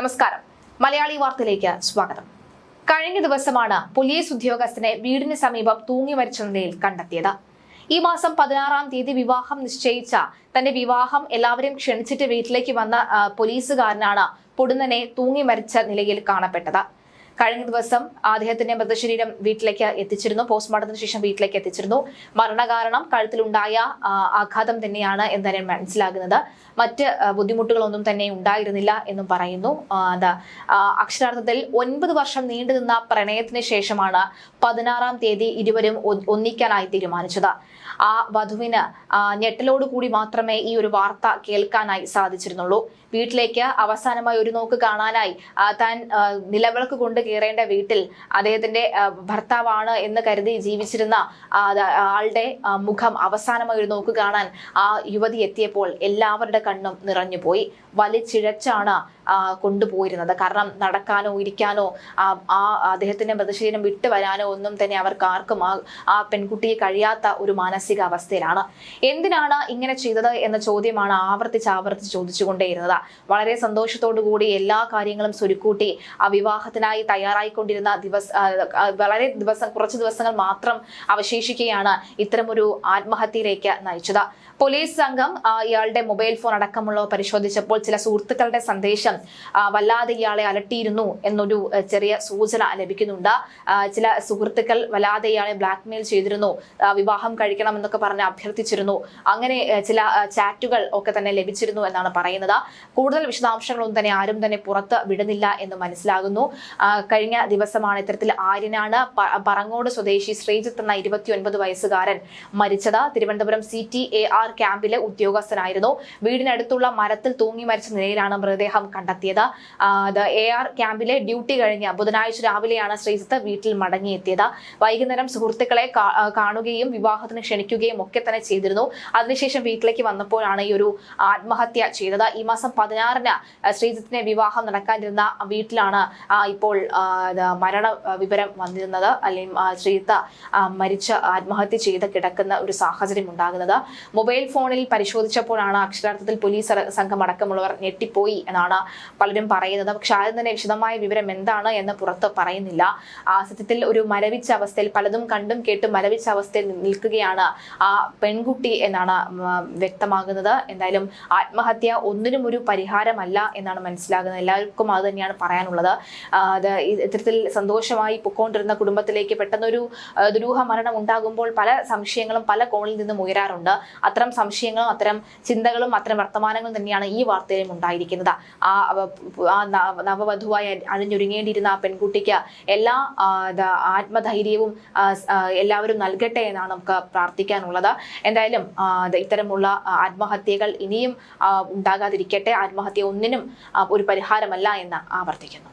നമസ്കാരം. മലയാളി വാർത്തയിലേക്ക് സ്വാഗതം. കഴിഞ്ഞ ദിവസമാണ് പോലീസ് ഉദ്യോഗസ്ഥനെ വീടിന് സമീപം തൂങ്ങി മരിച്ച നിലയിൽ കണ്ടെത്തിയത്. ഈ മാസം പതിനാറാം തീയതി വിവാഹം നിശ്ചയിച്ച തന്റെ വിവാഹം എല്ലാവരും ക്ഷണിച്ചിട്ട് വീട്ടിലേക്ക് വന്ന പോലീസുകാരനാണ് പൊടുന്നനെ തൂങ്ങി മരിച്ച നിലയിൽ കാണപ്പെട്ടത്. കഴിഞ്ഞ ദിവസം അദ്ദേഹത്തിന്റെ മൃതശരീരം വീട്ടിലേക്ക് എത്തിച്ചിരുന്നു. പോസ്റ്റ്മോർട്ടത്തിന് ശേഷം വീട്ടിലേക്ക് എത്തിച്ചിരുന്നു. മരണകാരണം കഴുത്തിലുണ്ടായ ആഘാതം തന്നെയാണ് എന്നാണ് മനസ്സിലാകുന്നത്. മറ്റ് ബുദ്ധിമുട്ടുകളൊന്നും തന്നെ ഉണ്ടായിരുന്നില്ല എന്നും പറയുന്നു. എന്താ അക്ഷരാർത്ഥത്തിൽ ഒൻപത് വർഷം നീണ്ടുനിന്ന പ്രണയത്തിന് ശേഷമാണ് പതിനാറാം തീയതി ഇരുവരും ഒന്നിക്കാനായി തീരുമാനിച്ചത്. ആ വധുവിന് ഞെട്ടലോടുകൂടി മാത്രമേ ഈ ഒരു വാർത്ത കേൾക്കാനായി സാധിച്ചിരുന്നുള്ളൂ. വീട്ടിലേക്ക് അവസാനമായി ഒരു നോക്ക് കാണാനായി താൻ നിലവിളക്ക് കൊണ്ട് കയറേണ്ട വീട്ടിൽ അദ്ദേഹത്തിന്റെ ഭർത്താവാണ് എന്ന് കരുതി ജീവിച്ചിരുന്ന ആളുടെ മുഖം അവസാനമായി ഒരു നോക്ക് കാണാൻ ആ യുവതി എത്തിയപ്പോൾ എല്ലാവരുടെ കണ്ണും നിറഞ്ഞുപോയി വലിച്ചിഴച്ചാണ് ചിഴച്ചാണ് കൊണ്ടുപോയിരുന്നത്. കാരണം നടക്കാനോ ഇരിക്കാനോ ആ അദ്ദേഹത്തിന്റെ മൃതശരീരം വിട്ടു വരാനോ ഒന്നും തന്നെ അവർക്ക് ആർക്കും ആ പെൺകുട്ടിയെ കഴിയാത്ത ഒരു മാനസിക അവസ്ഥയിലാണ്. എന്തിനാണ് ഇങ്ങനെ ചെയ്തത് എന്ന ചോദ്യമാണ് ആവർത്തിച്ച് ആവർത്തിച്ച് ചോദിച്ചുകൊണ്ടേയിരുന്നത്. വളരെ സന്തോഷത്തോടു കൂടി എല്ലാ കാര്യങ്ങളും സ്വരുക്കൂട്ടി ആ വിവാഹത്തിനായി തയ്യാറായിക്കൊണ്ടിരുന്ന ദിവസ വളരെ ദിവസം കുറച്ച് ദിവസങ്ങൾ മാത്രം അവശേഷിക്കുകയാണ് ഇത്തരമൊരു ആത്മഹത്യയിലേക്ക് നയിച്ചത്. പോലീസ് സംഘം ഇയാളുടെ മൊബൈൽ ഫോൺ അടക്കമുള്ളവ പരിശോധിച്ചപ്പോൾ ചില സുഹൃത്തുക്കളുടെ സന്ദേശം വല്ലാതെ ഇയാളെ അലട്ടിയിരുന്നു എന്നൊരു ചെറിയ സൂചന ലഭിക്കുന്നുണ്ട്. ചില സുഹൃത്തുക്കൾ വല്ലാതെ ഇയാളെ ബ്ലാക്ക്മെയിൽ ചെയ്തിരുന്നു. വിവാഹം കഴിക്കണം എന്നൊക്കെ പറഞ്ഞ് അഭ്യർത്ഥിച്ചിരുന്നു. അങ്ങനെ ചില ചാറ്റുകൾ ഒക്കെ തന്നെ ലഭിച്ചിരുന്നു എന്നാണ് പറയുന്നത്. കൂടുതൽ വിശദാംശങ്ങളൊന്നും തന്നെ ആരും തന്നെ പുറത്ത് വിടുന്നില്ല എന്ന് മനസ്സിലാകുന്നു. കഴിഞ്ഞ ദിവസമാണ് ഇത്തരത്തിൽ ആര്യനാണ് പറങ്ങോട് സ്വദേശി ശ്രീജിത്ത് എന്ന ഇരുപത്തിയൊൻപത് വയസ്സുകാരൻ മരിച്ചത്. Thiruvananthapuram C T A R ക്യാമ്പിലെ ഉദ്യോഗസ്ഥനായിരുന്നു. വീടിനടുത്തുള്ള മരത്തിൽ തൂങ്ങി മരിച്ച നിലയിലാണ് മൃതദേഹം കണ്ടെത്തിയത്. എ ആർ ക്യാമ്പിലെ ഡ്യൂട്ടി കഴിഞ്ഞ് ബുധനാഴ്ച രാവിലെയാണ് ശ്രീജിത്ത് വീട്ടിൽ മടങ്ങിയെത്തിയത്. വൈകുന്നേരം സുഹൃത്തുക്കളെ കാണുകയും വിവാഹത്തിന് ക്ഷണിക്കുകയും ഒക്കെ തന്നെ ചെയ്തിരുന്നു. അതിനുശേഷം വീട്ടിലേക്ക് വന്നപ്പോഴാണ് ഈ ഒരു ആത്മഹത്യ ചെയ്തത്. ഈ മാസം പതിനാറിന് ശ്രീജിത്തിനെ വിവാഹം നടക്കാനിരുന്ന വീട്ടിലാണ് ഇപ്പോൾ മരണ വിവരം വന്നിരുന്നത് അല്ലെങ്കിൽ ശ്രീത മരിച്ച ആത്മഹത്യ ചെയ്ത് കിടക്കുന്ന ഒരു സാഹചര്യം ഉണ്ടാകുന്നത്. മൊബൈൽ ഫോണിൽ പരിശോധിച്ചപ്പോഴാണ് അക്ഷരാർത്ഥത്തിൽ പോലീസ് സംഘം അടക്കമുള്ളവർ ഞെട്ടിപ്പോയി എന്നാണ് പലരും പറയുന്നത്. പക്ഷെ ആദ്യം തന്നെ വിശദമായ വിവരം എന്താണ് എന്ന് പുറത്ത് പറയുന്നില്ല. ആ സത്യത്തിൽ ഒരു മരവിച്ച അവസ്ഥയിൽ പലതും കണ്ടും കേട്ടും മരവിച്ച അവസ്ഥയിൽ നിൽക്കുകയാണ് ആ പെൺകുട്ടി എന്നാണ് വ്യക്തമാകുന്നത്. എന്തായാലും ആത്മഹത്യ ഒന്നിനും ഒരു പരിഹാരമല്ല എന്നാണ് മനസ്സിലാകുന്നത്. എല്ലാവർക്കും അത് തന്നെയാണ് പറയാനുള്ളത്. അത് ഇത്തരത്തിൽ സന്തോഷമായി പൊക്കോണ്ടിരുന്ന കുടുംബത്തിലേക്ക് പെട്ടെന്നൊരു ദുരൂഹ മരണം ഉണ്ടാകുമ്പോൾ പല സംശയങ്ങളും പല കോണിൽ നിന്നും ഉയരാറുണ്ട്. അത്തരം സംശയങ്ങളും അത്തരം ചിന്തകളും അത്തരം വർത്തമാനങ്ങളും തന്നെയാണ് ഈ വാർത്തയിലും ഉണ്ടായിരിക്കുന്നത്. ആ നവവധുവായി അണിഞ്ഞൊരുങ്ങേണ്ടിയിരുന്ന ആ പെൺകുട്ടിക്ക് എല്ലാ ആത്മധൈര്യവും എല്ലാവരും നൽകട്ടെ എന്നാണ് നമുക്ക് പ്രാർത്ഥിക്കാനുള്ളത്. എന്തായാലും ഇത്തരമുള്ള ആത്മഹത്യകൾ ഇനിയും ഉണ്ടാകാതിരിക്കട്ടെ. ആത്മഹത്യ ഒന്നിനും ഒരു പരിഹാരമല്ല എന്ന് ആവർത്തിക്കുന്നു.